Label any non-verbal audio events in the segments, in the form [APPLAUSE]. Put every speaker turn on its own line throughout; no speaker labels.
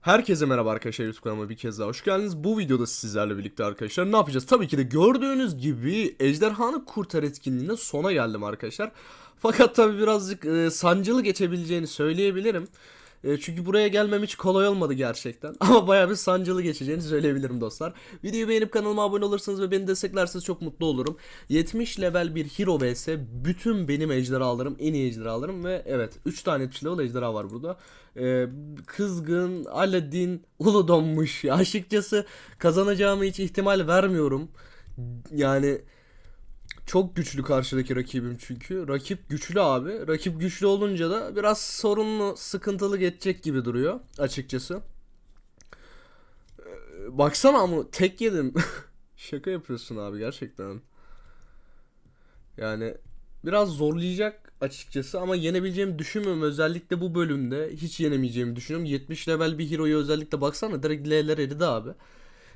Herkese merhaba arkadaşlar YouTube kanalıma bir kez daha hoş geldiniz. Bu videoda sizlerle birlikte arkadaşlar ne yapacağız? Tabii ki de gördüğünüz gibi Ejderhanı Kurtar etkinliğine sona geldim arkadaşlar. Fakat tabii birazcık e, sancılı geçebileceğini söyleyebilirim. E, çünkü buraya gelmem hiç kolay olmadı gerçekten. [LAUGHS] Ama bayağı bir sancılı geçeceğini söyleyebilirim dostlar. Videoyu beğenip kanalıma abone olursanız ve beni desteklerseniz çok mutlu olurum. 70 level bir hero vs bütün benim ejderhalarım, en iyi ejderhalarım ve evet 3 tane 3 level ejderha var burada. E, kızgın, Aladdin, Ulu donmuş. [LAUGHS] Açıkçası kazanacağımı hiç ihtimal vermiyorum. Yani çok güçlü karşıdaki rakibim çünkü. Rakip güçlü abi. Rakip güçlü olunca da biraz sorunlu, sıkıntılı geçecek gibi duruyor açıkçası. Ee, Baksana ama tek yedim. [LAUGHS] Şaka yapıyorsun abi gerçekten. Yani biraz zorlayacak açıkçası ama yenebileceğimi düşünmüyorum. Özellikle bu bölümde hiç yenemeyeceğimi düşünüyorum. 70 level bir hero'yu özellikle baksana direkt L'ler eridi abi.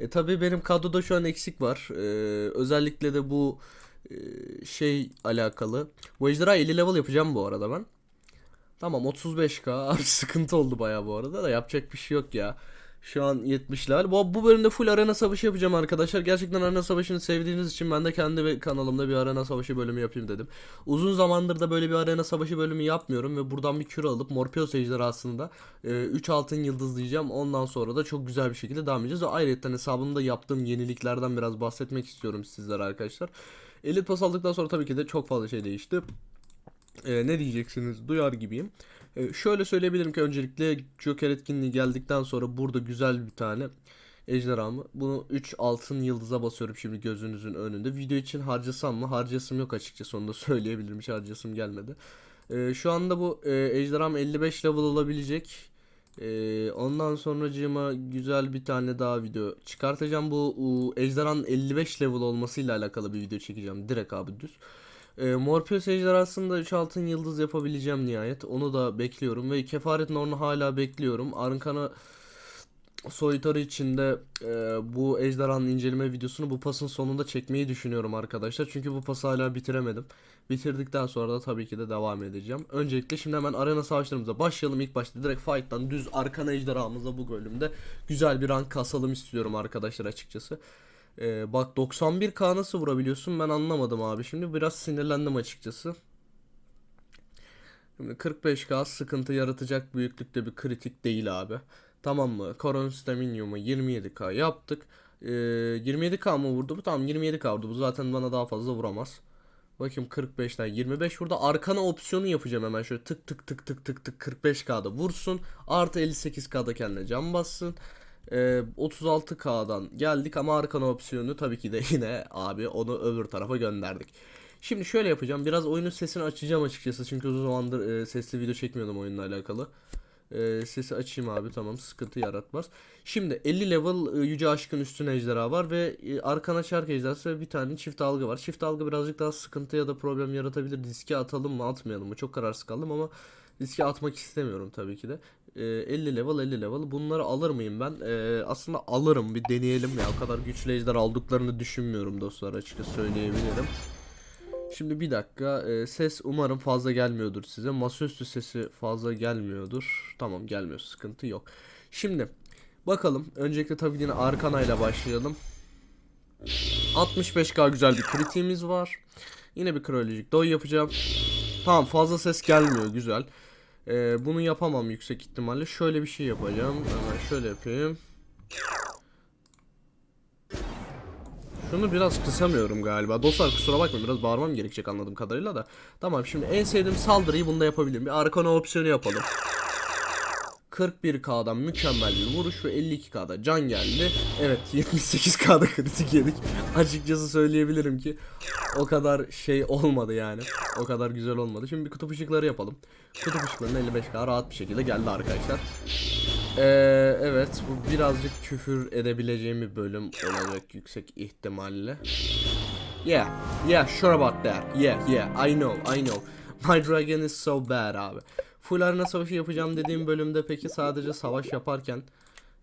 E tabi benim kadroda şu an eksik var. Ee, özellikle de bu şey alakalı. Bu ejderha 50 level yapacağım bu arada ben. Tamam 35k. [LAUGHS] Abi sıkıntı oldu bayağı bu arada da yapacak bir şey yok ya. Şu an 70 level. Bu, bu bölümde full arena savaşı yapacağım arkadaşlar. Gerçekten arena savaşını sevdiğiniz için ben de kendi kanalımda bir arena savaşı bölümü yapayım dedim. Uzun zamandır da böyle bir arena savaşı bölümü yapmıyorum ve buradan bir küre alıp Morpheus ejderhasında 3 altın yıldızlayacağım. Ondan sonra da çok güzel bir şekilde devam edeceğiz. Ve ayrıca hesabımda yaptığım yeniliklerden biraz bahsetmek istiyorum sizlere arkadaşlar. Elit pas aldıktan sonra tabii ki de çok fazla şey değişti. Ee, ne diyeceksiniz duyar gibiyim. Ee, şöyle söyleyebilirim ki öncelikle Joker etkinliği geldikten sonra burada güzel bir tane ejderhamı. Bunu 3 altın yıldıza basıyorum şimdi gözünüzün önünde. Video için harcasam mı? Harcasım yok açıkçası onu da [LAUGHS] söyleyebilirim. Hiç harcasım gelmedi. Ee, şu anda bu e, ejderham 55 level olabilecek. Ee, ondan sonracığıma güzel bir tane daha video çıkartacağım. Bu u, ejderhanın 55 level olmasıyla alakalı bir video çekeceğim. Direkt abi düz. E, Morpheus ejderhasında 3 altın yıldız yapabileceğim nihayet. Onu da bekliyorum ve kefaret norunu hala bekliyorum. Arkana soytarı içinde e, bu ejderhanın inceleme videosunu bu pasın sonunda çekmeyi düşünüyorum arkadaşlar. Çünkü bu pası hala bitiremedim. Bitirdikten sonra da tabii ki de devam edeceğim. Öncelikle şimdi hemen arena savaşlarımıza başlayalım. İlk başta direkt fight'tan düz arkana ejderhamızla bu bölümde güzel bir rank kasalım istiyorum arkadaşlar açıkçası. Ee, bak 91k nasıl vurabiliyorsun ben anlamadım abi. Şimdi biraz sinirlendim açıkçası. Şimdi 45k sıkıntı yaratacak büyüklükte bir kritik değil abi. Tamam mı? Koron Staminyum'u 27k yaptık. Ee, 27k mı vurdu bu? Tamam 27k vurdu. Bu zaten bana daha fazla vuramaz. Bakayım 45'ten 25 vurdu. Arkana opsiyonu yapacağım hemen şöyle tık tık tık tık tık tık 45k'da vursun. Artı 58k'da kendine can bassın. Ee, 36K'dan geldik ama arkana opsiyonu tabii ki de [LAUGHS] yine abi onu öbür tarafa gönderdik. Şimdi şöyle yapacağım. Biraz oyunun sesini açacağım açıkçası. Çünkü uzun zamandır e, sesli video çekmiyordum oyunla alakalı. E, sesi açayım abi tamam sıkıntı yaratmaz. Şimdi 50 level e, Yüce Aşkın üstüne ejderha var ve e, arkana çark ejderhası ve bir tane çift algı var. Çift algı birazcık daha sıkıntı ya da problem yaratabilir. Riske atalım mı atmayalım mı? Çok kararsız kaldım ama riske atmak istemiyorum tabii ki de. E, 50 level 50 level bunları alır mıyım ben? E, aslında alırım bir deneyelim ya. O kadar güçlü ejder aldıklarını düşünmüyorum dostlar açıkçası söyleyebilirim. Şimdi bir dakika e, ses umarım fazla gelmiyordur size. Masaüstü sesi fazla gelmiyordur. Tamam gelmiyor sıkıntı yok. Şimdi bakalım öncelikle tabii yine Arkana ile başlayalım. 65k güzel bir kritiğimiz var. Yine bir kralojik doy yapacağım. Tamam fazla ses gelmiyor güzel. Ee, bunu yapamam yüksek ihtimalle. Şöyle bir şey yapacağım. Hemen şöyle yapayım. Şunu biraz kısamıyorum galiba. Dostlar kusura bakmayın biraz bağırmam gerekecek anladığım kadarıyla da. Tamam şimdi en sevdiğim saldırıyı bunda yapabilirim. Bir arkana opsiyonu yapalım. 41k'dan mükemmel bir vuruş ve 52k'da can geldi. Evet [LAUGHS] 78k'da kritik yedik. Açıkçası söyleyebilirim ki o kadar şey olmadı yani. O kadar güzel olmadı. Şimdi bir kutup ışıkları yapalım. Kutup ışıklarında 55k rahat bir şekilde geldi arkadaşlar. Ee, evet bu birazcık küfür edebileceğim bir bölüm olacak yüksek ihtimalle. Yeah, yeah, sure about that. Yeah, yeah, I know, I know. My dragon is so bad abi. Full arena savaşı yapacağım dediğim bölümde peki sadece savaş yaparken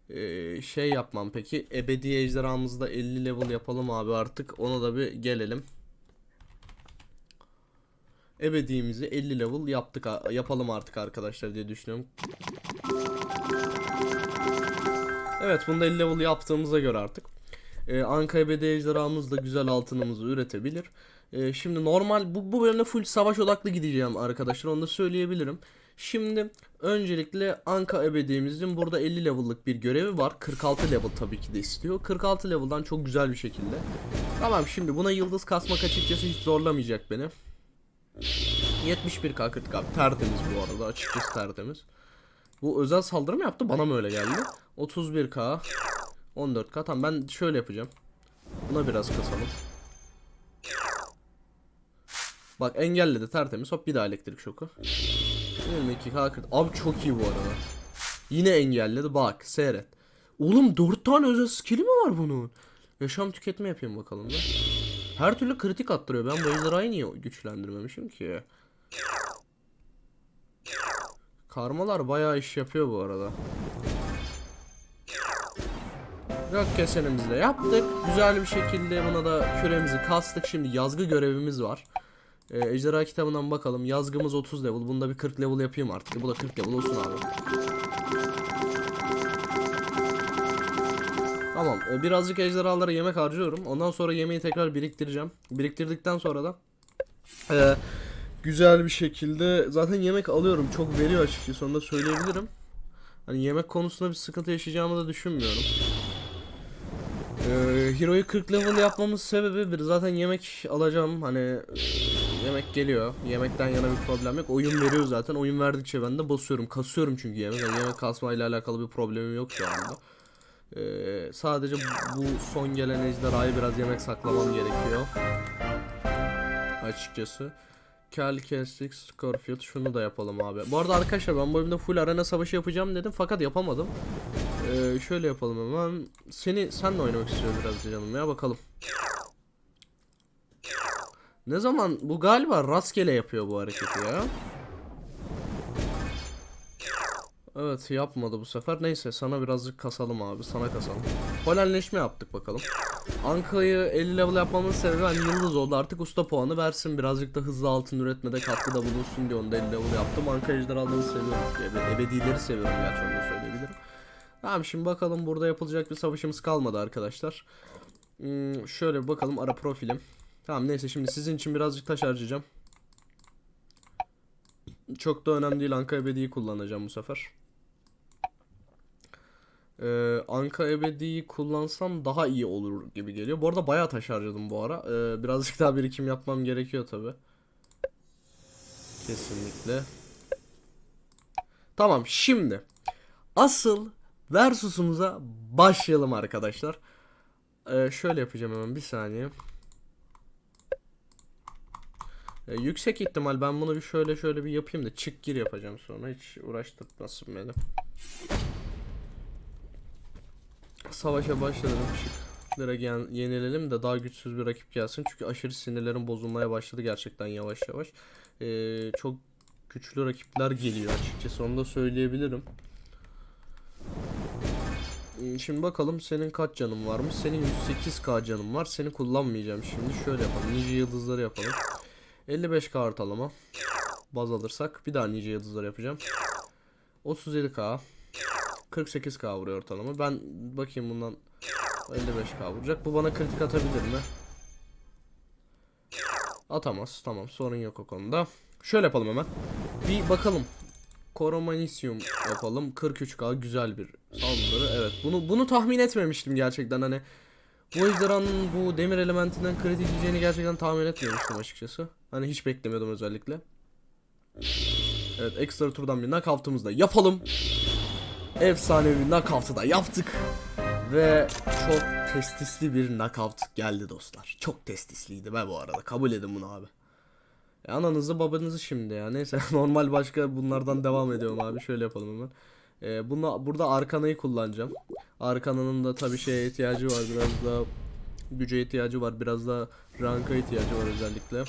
eee, şey yapmam peki ebedi ejderhamızda 50 level yapalım abi artık ona da bir gelelim. Ebediğimizi 50 level yaptık yapalım artık arkadaşlar diye düşünüyorum. Evet bunu da 50 level yaptığımıza göre artık. Ee, Anka ebedi ejderhamız da güzel altınımızı üretebilir. Ee, şimdi normal bu, bu bölümde full savaş odaklı gideceğim arkadaşlar onu da söyleyebilirim. Şimdi öncelikle Anka ebedimizin burada 50 level'lık bir görevi var. 46 level tabii ki de istiyor. 46 level'dan çok güzel bir şekilde. Tamam şimdi buna yıldız kasmak açıkçası hiç zorlamayacak beni. 71k 40 abi tertemiz bu arada açıkçası tertemiz. Bu özel saldırı mı yaptı bana mı öyle geldi? 31k 14k tamam ben şöyle yapacağım. Buna biraz kasalım. Bak engelledi tertemiz hop bir daha elektrik şoku. 22k 40 abi çok iyi bu arada. Yine engelledi bak seyret. Oğlum 4 tane özel skill'i mi var bunun? Yaşam tüketme yapayım bakalım da. Her türlü kritik attırıyor. Ben ejderhayı niye güçlendirmemişim ki? Karmalar bayağı iş yapıyor bu arada. Gök kesenimizi de yaptık. Güzel bir şekilde buna da küremizi kastık. Şimdi yazgı görevimiz var. Ee, ejderha kitabından bakalım. Yazgımız 30 level. Bunda bir 40 level yapayım artık. Bu da 40 level olsun abi. Tamam. e, birazcık ejderhalara yemek harcıyorum. Ondan sonra yemeği tekrar biriktireceğim. Biriktirdikten sonra da e, güzel bir şekilde zaten yemek alıyorum. Çok veriyor açıkçası. Onu da söyleyebilirim. Hani yemek konusunda bir sıkıntı yaşayacağımı da düşünmüyorum. Ee, Hero'yu 40 level yapmamız sebebi bir zaten yemek alacağım hani e, yemek geliyor. Yemekten yana bir problem yok. Oyun veriyor zaten. Oyun verdikçe ben de basıyorum. Kasıyorum çünkü yemek. Yani yemek kasmayla alakalı bir problemim yok şu anda. Ee, sadece bu son gelen ejderhayı biraz yemek saklamam gerekiyor. Açıkçası. Kel kestik Scorfield şunu da yapalım abi. Bu arada arkadaşlar ben bu bölümde full arena savaşı yapacağım dedim fakat yapamadım. Ee, şöyle yapalım hemen. Seni senle oynamak istiyorum biraz canım ya bakalım. Ne zaman bu galiba rastgele yapıyor bu hareketi ya. Evet yapmadı bu sefer. Neyse sana birazcık kasalım abi. Sana kasalım. Polenleşme yaptık bakalım. Anka'yı 50 level yapmamın sebebi hani yıldız oldu. Artık usta puanı versin. Birazcık da hızlı altın üretmede katkıda bulunsun diye onu da 50 level yaptım. Anka ejderhalarını seviyorum. Ebe- ebedileri seviyorum gerçi onu da söyleyebilirim. Tamam şimdi bakalım burada yapılacak bir savaşımız kalmadı arkadaşlar. Hmm, şöyle bakalım ara profilim. Tamam neyse şimdi sizin için birazcık taş harcayacağım. Çok da önemli değil Anka Ebedi'yi kullanacağım bu sefer. Ee, Anka Ebedi'yi kullansam daha iyi olur gibi geliyor. Bu arada bayağı taş harcadım bu ara. Ee, birazcık daha birikim yapmam gerekiyor tabi. Kesinlikle. Tamam şimdi. Asıl Versus'umuza başlayalım arkadaşlar. Ee, şöyle yapacağım hemen bir saniye. Ee, yüksek ihtimal ben bunu bir şöyle şöyle bir yapayım da çık gir yapacağım sonra hiç uğraştırmasın beni. Savaşa başladım çık. Direkt yen- yenilelim de daha güçsüz bir rakip gelsin çünkü aşırı sinirlerim bozulmaya başladı gerçekten yavaş yavaş. Ee, çok güçlü rakipler geliyor açıkçası onu da söyleyebilirim. Ee, Şimdi bakalım senin kaç canın varmış? Senin 108k canın var. Seni kullanmayacağım şimdi. Şöyle yapalım. Nice yıldızları yapalım. 55k ortalama. Baz alırsak bir daha nice yıldızları yapacağım. 37k. 48k vuruyor ortalama. Ben bakayım bundan 55k vuracak. Bu bana kritik atabilir mi? Atamaz. Tamam sorun yok o konuda. Şöyle yapalım hemen. Bir bakalım. Koromanisium yapalım. 43k güzel bir saldırı. Evet bunu bunu tahmin etmemiştim gerçekten hani. Bu ejderhanın bu demir elementinden kritik yiyeceğini gerçekten tahmin etmemiştim açıkçası. Hani hiç beklemiyordum özellikle. Evet ekstra turdan bir knockout'ımızı da yapalım. Efsane bir knockout'u da yaptık. Ve çok testisli bir knockout geldi dostlar. Çok testisliydi be bu arada. Kabul edin bunu abi. E, ananızı babanızı şimdi ya. Neyse [LAUGHS] normal başka bunlardan devam ediyorum abi. Şöyle yapalım hemen. E, buna, burada Arkana'yı kullanacağım. Arkana'nın da tabii şeye ihtiyacı var. Biraz da güce ihtiyacı var. Biraz da ranka ihtiyacı var özellikle.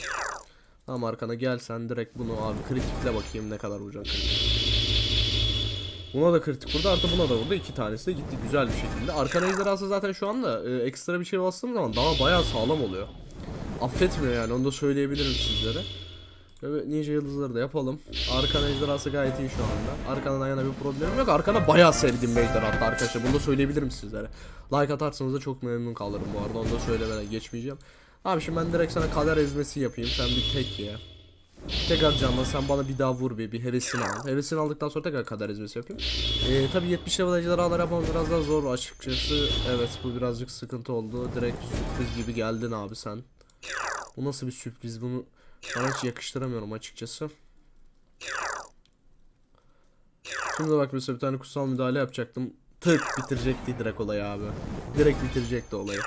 Tamam Arkana gel sen direkt bunu abi kritikle bakayım ne kadar vuracak. Buna da kritik vurdu artı buna da vurdu. iki tanesi de gitti güzel bir şekilde. Arkana ejderhası zaten şu anda e, ekstra bir şey bastığım zaman daha bayağı sağlam oluyor. Affetmiyor yani onu da söyleyebilirim sizlere. Şöyle ninja yıldızları da yapalım. Arkana ejderhası gayet iyi şu anda. Arkadan yana bir problemim yok. Arkana bayağı sevdiğim bir ejderha hatta arkadaşlar. Bunu da söyleyebilirim sizlere. Like atarsanız da çok memnun kalırım bu arada. Onu da söylemeden geçmeyeceğim. Abi şimdi ben direkt sana kader ezmesi yapayım. Sen bir tek ye. Tekrar canla sen bana bir daha vur bir, bir hevesini al. Hevesini aldıktan sonra tekrar kader ezmesi yapayım. Ee, tabii 70 level ejderhalar yapmam biraz daha zor açıkçası. Evet bu birazcık sıkıntı oldu. Direkt sürpriz gibi geldin abi sen. Bu nasıl bir sürpriz bunu sana hiç yakıştıramıyorum açıkçası. Şimdi bak mesela bir tane kutsal müdahale yapacaktım. Tık bitirecekti direkt olayı abi. Direkt bitirecekti olayı.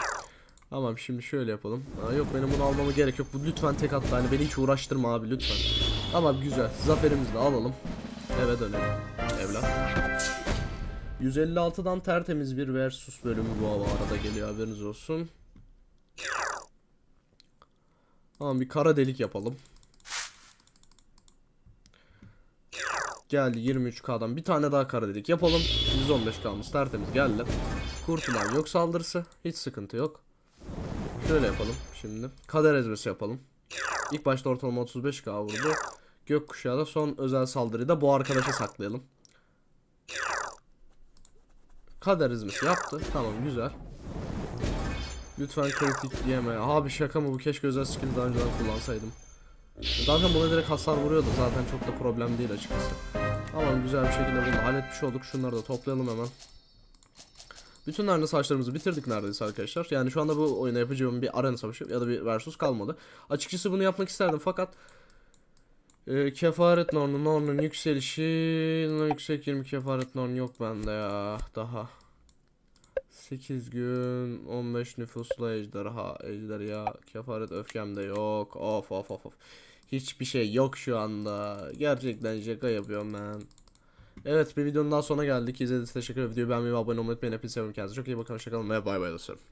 Tamam şimdi şöyle yapalım. Aa, yok benim bunu almama gerek yok. Bu lütfen tek attı hani beni hiç uğraştırma abi lütfen. Tamam güzel. Zaferimizi de alalım. Eve dönelim. Evlat. 156'dan tertemiz bir versus bölümü bu arada geliyor haberiniz olsun. Tamam bir kara delik yapalım. Geldi 23k'dan bir tane daha kara delik yapalım. 115k'mız tertemiz geldi. Kurtulan yok saldırısı. Hiç sıkıntı yok. Şöyle yapalım şimdi. Kader ezmesi yapalım. İlk başta ortalama 35k vurdu. Gökkuşağı da son özel saldırıyı da bu arkadaşa saklayalım. Kader ezmesi yaptı. Tamam güzel. Lütfen kritik diyeme. Abi şaka mı bu? Keşke özel skill daha önceden kullansaydım. Zaten buna direkt hasar vuruyordu. Zaten çok da problem değil açıkçası. Tamam güzel bir şekilde bunu halletmiş olduk. Şunları da toplayalım hemen. Bütün arena savaşlarımızı bitirdik neredeyse arkadaşlar. Yani şu anda bu oyuna yapacağım bir arena savaşı ya da bir versus kalmadı. Açıkçası bunu yapmak isterdim fakat e, kefaret normu, normun yükselişi yüksek 20 kefaret normu yok bende ya daha. 8 gün 15 nüfuslu ejderha ejderha kefaret öfkem de yok of of of of hiçbir şey yok şu anda gerçekten şaka yapıyorum ben Evet bir videonun daha sonuna geldik. İzlediğiniz için teşekkür ederim. Videoyu beğenmeyi ve abone olmayı unutmayın. Hepinizi seviyorum. Kendinize çok iyi bakın. Hoşçakalın ve bay bay dostlarım